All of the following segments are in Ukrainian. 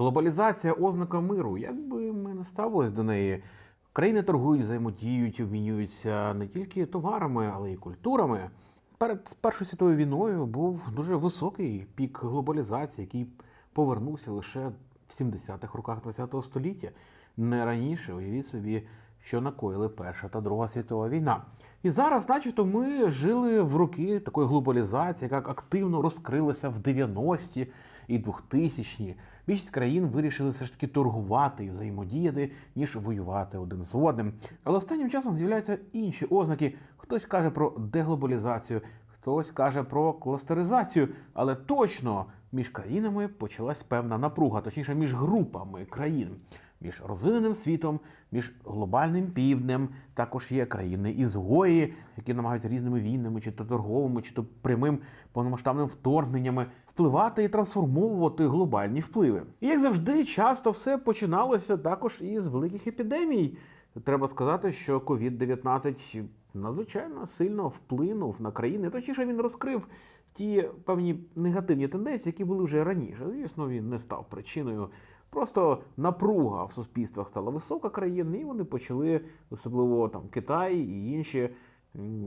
Глобалізація ознака миру. Як би ми не ставились до неї, країни торгують, взаємодіють, обмінюються не тільки товарами, але й культурами. Перед Першою світовою війною був дуже високий пік глобалізації, який повернувся лише в 70-х роках ХХ століття. Не раніше, уявіть собі, що накоїли Перша та Друга світова війна. І зараз, начебто, ми жили в роки такої глобалізації, яка активно розкрилася в 90-ті і 2000-ні, Більшість країн вирішили все ж таки торгувати і взаємодіяти, ніж воювати один з одним. Але останнім часом з'являються інші ознаки. Хтось каже про деглобалізацію, хтось каже про кластеризацію, але точно між країнами почалась певна напруга, точніше, між групами країн. Між розвиненим світом, між глобальним півднем також є країни ізгої, які намагаються різними війнами, чи то торговими, чи то прямим повномасштабним вторгненнями впливати і трансформовувати глобальні впливи. І як завжди, часто все починалося також із великих епідемій. Треба сказати, що COVID-19 надзвичайно сильно вплинув на країни. Точніше, він розкрив ті певні негативні тенденції, які були вже раніше. Звісно, він не став причиною. Просто напруга в суспільствах стала висока країн, і вони почали, особливо там Китай і інші,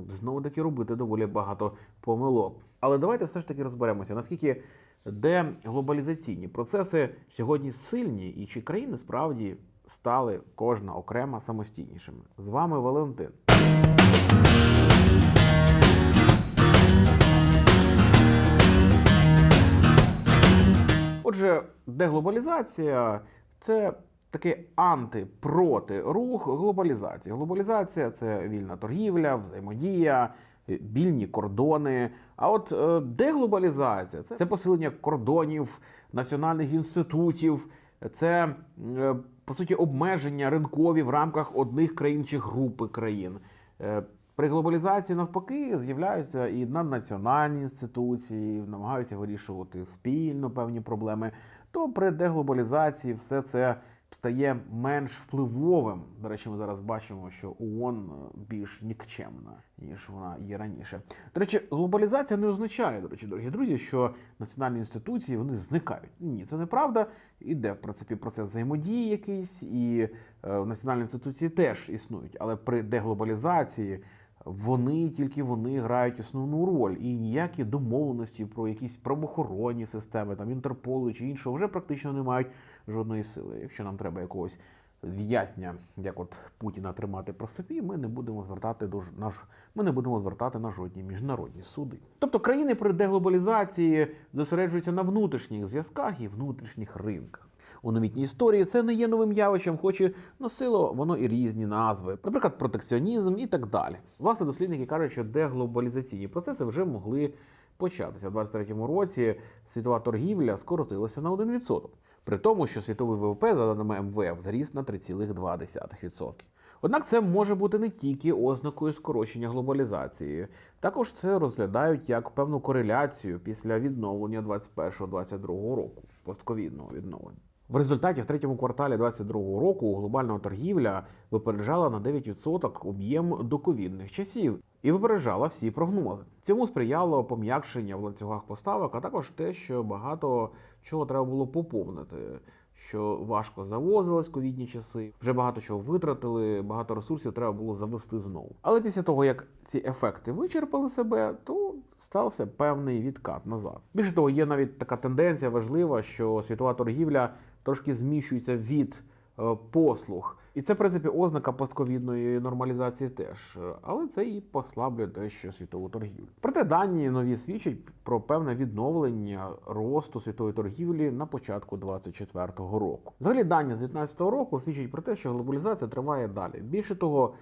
знову таки робити доволі багато помилок. Але давайте все ж таки розберемося, наскільки деглобалізаційні процеси сьогодні сильні, і чи країни справді стали кожна окрема самостійнішими. З вами Валентин. Отже, деглобалізація це такий анти-проти рух глобалізації. Глобалізація це вільна торгівля, взаємодія, вільні кордони. А от е, деглобалізація це, посилення кордонів, національних інститутів, це е, по суті обмеження ринкові в рамках одних країн чи групи країн. Е, При глобалізації навпаки з'являються і наднаціональні інституції, намагаються вирішувати спільно певні проблеми. То при деглобалізації все це стає менш впливовим. До речі, ми зараз бачимо, що ООН більш нікчемна, ніж вона є раніше. До речі, глобалізація не означає, до речі, дорогі друзі, що національні інституції вони зникають. Ні, це неправда. Іде в принципі процес взаємодії якийсь, і е, національні інституції теж існують. Але при деглобалізації вони тільки вони грають основну роль, і ніякі домовленості про якісь правоохоронні системи, там Інтерполу чи іншого вже практично не мають жодної сили. Якщо нам треба якогось в'язня, як от Путіна тримати при собі, ми не будемо звертати до наш, ми не будемо звертати на жодні міжнародні суди. Тобто країни при деглобалізації зосереджуються на внутрішніх зв'язках і внутрішніх ринках. У новітній історії це не є новим явищем, хоч і носило воно і різні назви, наприклад, протекціонізм і так далі. Власне, дослідники кажуть, що деглобалізаційні процеси вже могли початися. В 23-му році світова торгівля скоротилася на 1%. При тому, що світовий ВВП, за даними МВФ, зріс на 3,2%. Однак це може бути не тільки ознакою скорочення глобалізації. Також це розглядають як певну кореляцію після відновлення 21-22 року, постковідного відновлення. В результаті в третьому кварталі 2022 року глобальна торгівля випереджала на 9% об'єм доковідних часів і випереджала всі прогнози. Цьому сприяло пом'якшення в ланцюгах поставок, а також те, що багато чого треба було поповнити. Що важко завозились ковідні часи, вже багато чого витратили, багато ресурсів треба було завести знову. Але після того, як ці ефекти вичерпали себе, то стався певний відкат назад. Більше того, є навіть така тенденція важлива, що світова торгівля трошки зміщується від е, послуг. І це, в принципі, ознака постковідної нормалізації теж, але це і послаблює дещо світову торгівлю. Проте дані нові свідчать про певне відновлення росту світової торгівлі на початку 2024 року. Взагалі, дані з 2019 року свідчать про те, що глобалізація триває далі. Більше того,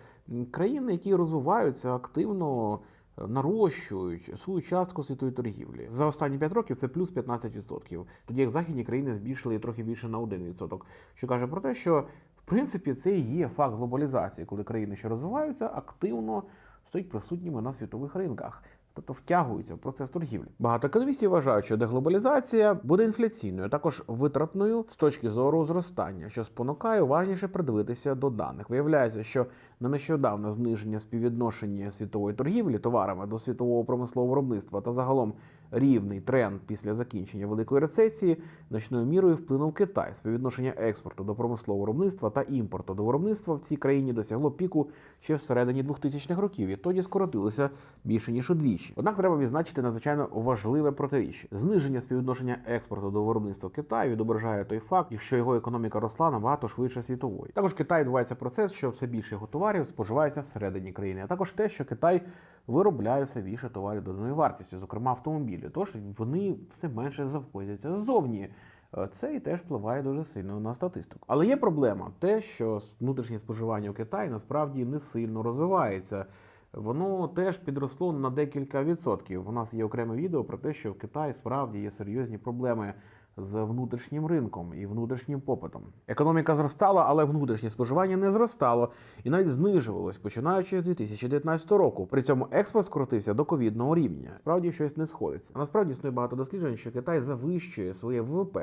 країни, які розвиваються активно. Нарощують свою частку світової торгівлі за останні 5 років. Це плюс 15%. Тоді як західні країни збільшили трохи більше на 1%, що каже про те, що в принципі це і є факт глобалізації, коли країни, що розвиваються, активно Стоять присутніми на світових ринках. Тобто втягуються в процес торгівлі. Багато економістів вважають, що деглобалізація буде інфляційною, а також витратною з точки зору зростання, що спонукає уважніше придивитися до даних. Виявляється, що на нещодавне зниження співвідношення світової торгівлі товарами до світового промислового виробництва та загалом рівний тренд після закінчення великої рецесії значною мірою вплинув Китай. Співвідношення експорту до промислового виробництва та імпорту до виробництва в цій країні досягло піку ще всередині 2000-х років. і тоді скоротилося більше ніж удвічі. Однак треба відзначити надзвичайно важливе протиріччя. Зниження співвідношення експорту до виробництва Китаю відображає той факт, що його економіка росла набагато швидше світової. Також в Китаї відбувається процес, що все більше його товарів споживається всередині країни, а також те, що Китай виробляє все більше товарів доданої вартості, зокрема автомобілі. Тож вони все менше завозяться ззовні. Е, Це і теж впливає дуже сильно на статистику. Але є проблема те, що внутрішнє споживання в Китаї насправді не сильно розвивається. Воно теж підросло на декілька відсотків. У нас є окреме відео про те, що в Китаї справді є серйозні проблеми з внутрішнім ринком і внутрішнім попитом. Економіка зростала, але внутрішнє споживання не зростало і навіть знижувалось, починаючи з 2019 року. При цьому експорт скоротився до ковідного рівня. Справді щось не сходиться. А насправді існує багато досліджень, що Китай завищує своє ВВП,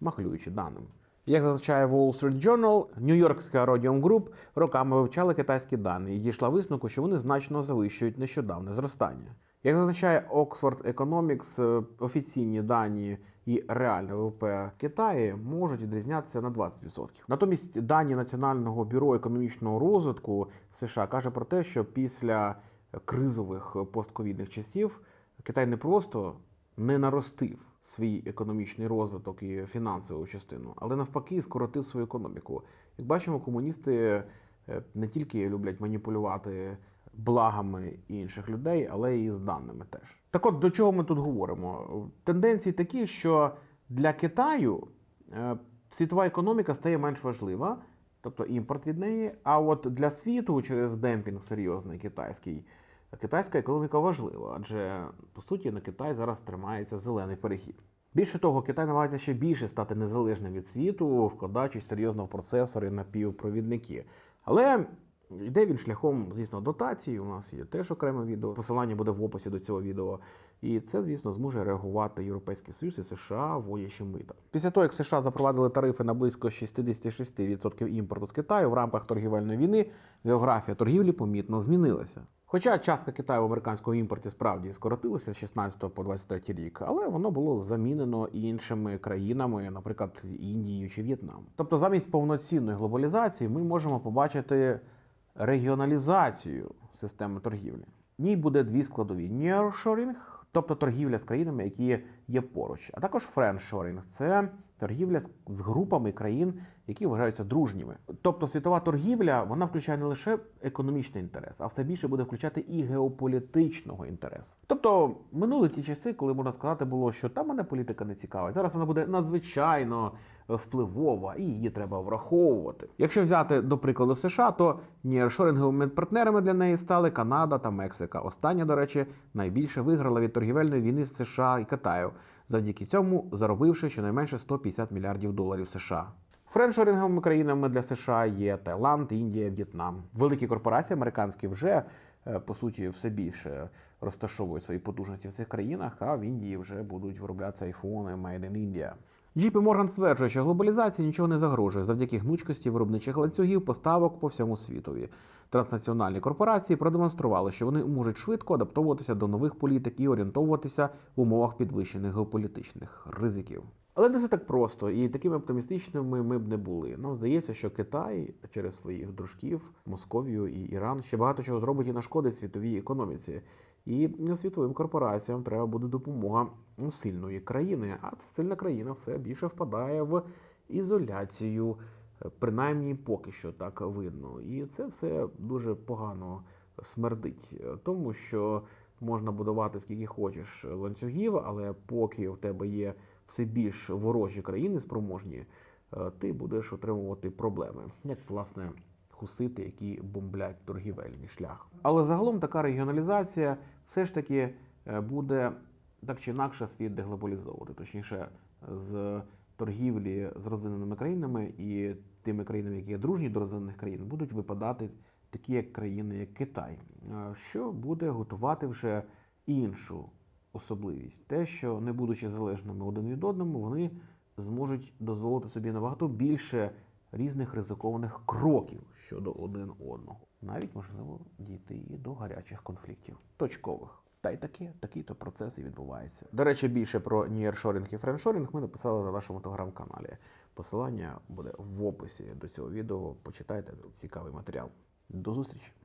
махлюючи даним. Як зазначає Wall Street Journal, Нью-Йоркська Rhodium Group роками вивчали китайські дані і дійшла висновку, що вони значно завищують нещодавне зростання. Як зазначає Oxford Economics, е, офіційні дані і реальне ВВП Китаї можуть відрізнятися на 20%. Натомість дані Національного бюро економічного розвитку США каже про те, що після кризових постковідних часів Китай не просто не наростив свій економічний розвиток і фінансову частину, але навпаки скоротив свою економіку. Як бачимо, комуністи е, не тільки люблять маніпулювати благами інших людей, але і з даними теж. Так от до чого ми тут говоримо? Тенденції такі, що для Китаю е, світова економіка стає менш важлива, тобто імпорт від неї. А от для світу через демпінг серйозний китайський. Китайська економіка важлива, адже по суті на Китай зараз тримається зелений перехід. Більше того, Китай намагається ще більше стати незалежним від світу, вкладаючись серйозно в процесори напівпровідники. Але йде він шляхом, звісно, дотацій. У нас є теж окреме відео. Посилання буде в описі до цього відео. І це, звісно, зможе реагувати Європейський Союз і США, вводячи мита. Після того, як США запровадили тарифи на близько 66% імпорту з Китаю в рамках торгівельної війни, географія торгівлі помітно змінилася. Хоча частка Китаю в американському імпорті справді скоротилася з 16 по 23 рік, але воно було замінено іншими країнами, наприклад, Індією чи В'єтнамом. Тобто, замість повноцінної глобалізації ми можемо побачити регіоналізацію системи торгівлі. В ній буде дві складові: nearshoring, тобто торгівля з країнами, які є поруч, а також friendshoring – це торгівля з- групами країн, які вважаються дружніми. Тобто світова торгівля вона включає не лише економічний інтерес, а все більше буде включати і геополітичного інтересу. Тобто минули ті часи, коли можна сказати було, що там мене політика не цікавить. Зараз вона буде надзвичайно е, впливова, і її треба враховувати. Якщо взяти до прикладу США, то ніршоринговими партнерами для неї стали Канада та Мексика. Остання, до речі, найбільше виграла від торгівельної війни з США і Китаю, завдяки цьому заробивши щонайменше 150 мільярдів доларів США. Френшоринговими країнами для США є Таїланд, Індія, В'єтнам. Великі корпорації американські вже е, по суті все більше розташовують свої потужності в цих країнах, а в Індії вже будуть вироблятися айфони Made in India. JP Morgan стверджує, що глобалізації нічого не загрожує завдяки гнучкості виробничих ланцюгів поставок по всьому світові. Транснаціональні корпорації продемонстрували, що вони можуть швидко адаптовуватися до нових політик і орієнтовуватися в умовах підвищених геополітичних ризиків. Але не все так просто, і такими оптимістичними ми б не були. Нам здається, що Китай через своїх дружків, Московію і Іран ще багато чого зробить і нашкодить світовій економіці. І світовим корпораціям треба буде допомога сильної країни. А ця сильна країна все більше впадає в ізоляцію, принаймні поки що так видно. І це все дуже погано смердить, тому що можна будувати скільки хочеш ланцюгів, але поки в тебе є все більш ворожі країни спроможні, е, ти будеш отримувати проблеми, як власне хусити, які бомблять торгівельний шлях. Але загалом така регіоналізація все ж таки е, буде так чи інакше світ деглобалізовувати, точніше, з торгівлі з розвиненими країнами і тими країнами, які є дружні до розвинених країн, будуть випадати такі як країни, як Китай, е, що буде готувати вже іншу особливість, те, що не будучи залежними один від одного, вони зможуть дозволити собі набагато більше різних ризикованих кроків щодо один одного, навіть можливо дійти і до гарячих конфліктів точкових. Та й таке, такий то процес і відбувається. До речі, більше про ніршоринг і френдшоринг ми написали на нашому телеграм-каналі. Посилання буде в описі до цього відео. Почитайте цікавий матеріал. До зустрічі!